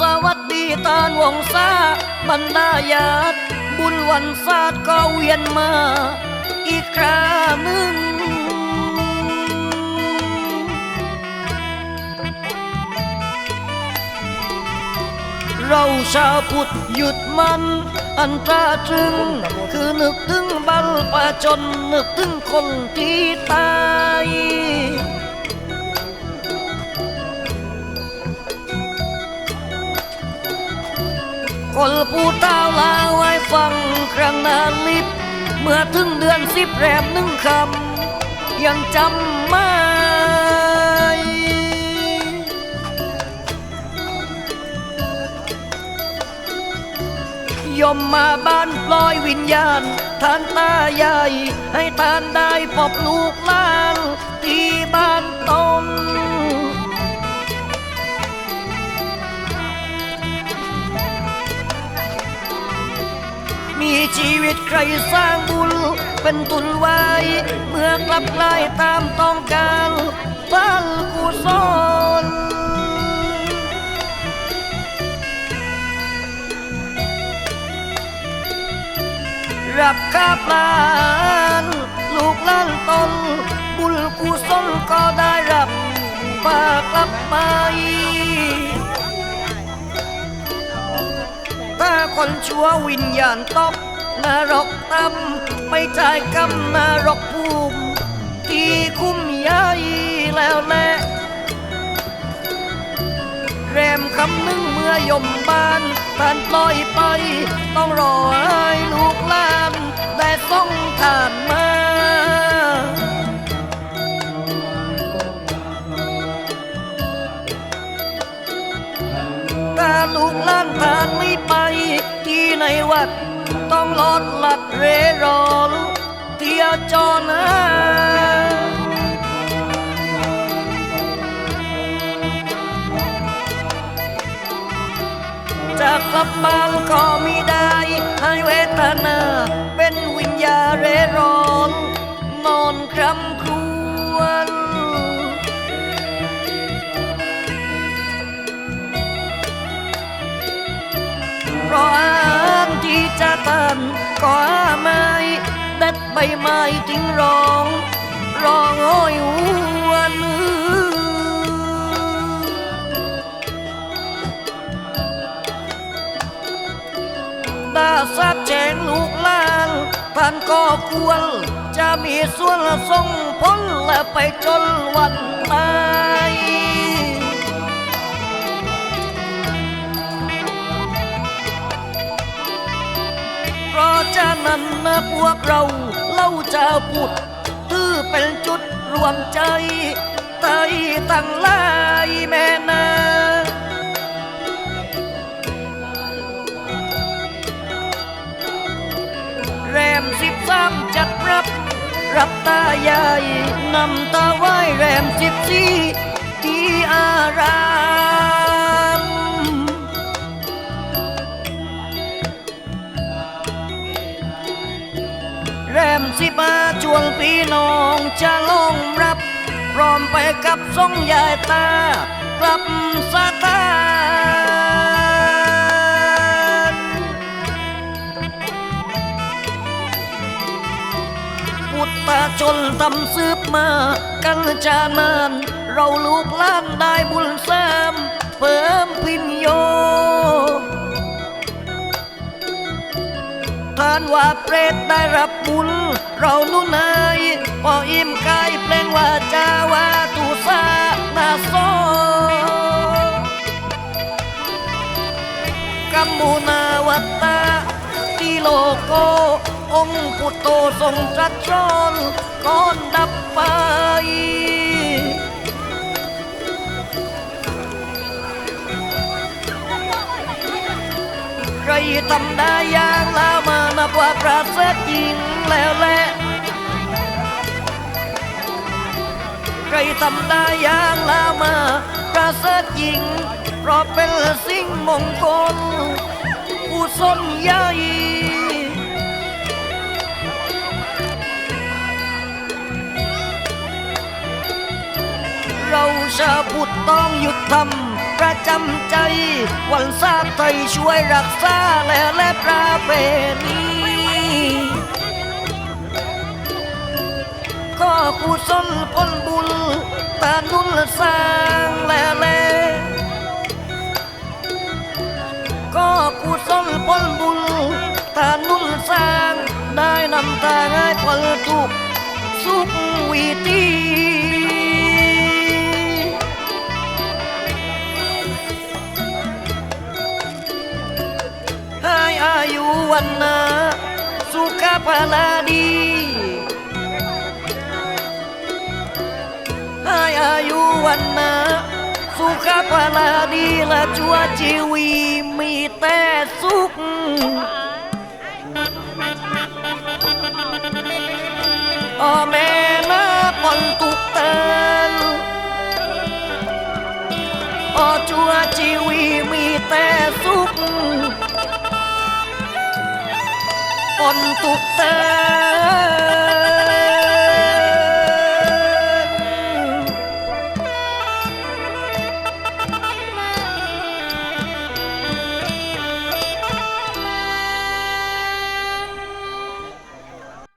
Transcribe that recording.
สวัสดีตานวงศาบรรดาญาติบุญวันศาสตร์ก็เวียนมา อีกคราหนึ่งเราชาวพุทธหยุดมัน อันตราตรึง คือนึกถึงบัลปาจนนึกถึงคนที่ตาย คนผู้เต้าลาไว้ฟังครั้งนาลิบ เมื่อถึงเดือนสิบแรมหนึ่งคำ ยังจำไม่ยมมาบ้านปล่อยวิญญาณท่านตาใหญ่ ให้ท่านได้พบลูกหลานที่ มีชีวิตใครสร้างบุญ เป็นตุนไว้ เมื่อกลับกลายตามต้องการบ้านกุศลรับข้าปลานลูกหล้านตนบุญกุศลก็ได้รับมากลับไป คนชั่ววิญญาณตกนรกต่ำไม่จ่ายกรรมนรกภูมิที่คุ้มใหญ่แล้วแหละแรมคำนึ่งเมื่อยมบ้านท่านปล่อยไป ต้องรอให้ลูกหลานได้ส่งทานมาถ้าลูกหลานทานไม่ไปที่ใน วัด ต้องลอดหลัดเรรอนเที่ยวจอนะจะกลับบ้านก็ไม่ได้ให้เวทนา เป็นวิญญาเรรอนนอนคร่ำครวญ นก็อาไม้ดัดใบไม้ทิ้งร้องร้องโอยหวนตาสับแจงลูกหลานท่านก็ควร จะมีส่วนส่งผลและไปจนวันตาย เพราะฉะนั้นนะพวกเราเล่าจะพูดถือเป็นจุดรวมใจไทยทั้งหลายแม่นาแรมสิบสามจัดรับรับตาใหญ่นำตาไหว้แรมสิบสี่ที่อารา รมสิบมาจวงพี่น้องจะลงรับพร้อมไปกับทรงยายตากลับสถานพุทธชนทำสืบมากันจานาน เราลูกล้านได้บุญเสริมเพิ่มพินโยทานว่าเปรตได้รับบุญ พออิ่มกายเพลงว่าจาว่าตุสานาโซกัมมุนาวัตตาติโลโก องค์พุทโธทรงตรัสสอนก่อนดับไปใครทำได้อย่างลามานับว่าประเสริฐจริงแล้วแหละ รทำได้อย่างลามาประเสริฐจริง เพราะเป็นสิ่งมงคลกุศลใหญ่เราชาพุทธต้องหยุดทำประจำใจ วันซาไทยช่วยรักษาและและประเพณี ก็กุศลผลบุญตานุนสร้างและและก็กุศลผลบุญตานุนสร้างได้นำทางให้คนทุกสุขวิธีให้อายุวันนาสุขภาลาดี อายุวันนาสุขภาลาดีและชั่วชีวีมีแต่สุขโอแม่นาปนตุกเตนโอชั่วชีวีมีแต่สุขปนตุกเตน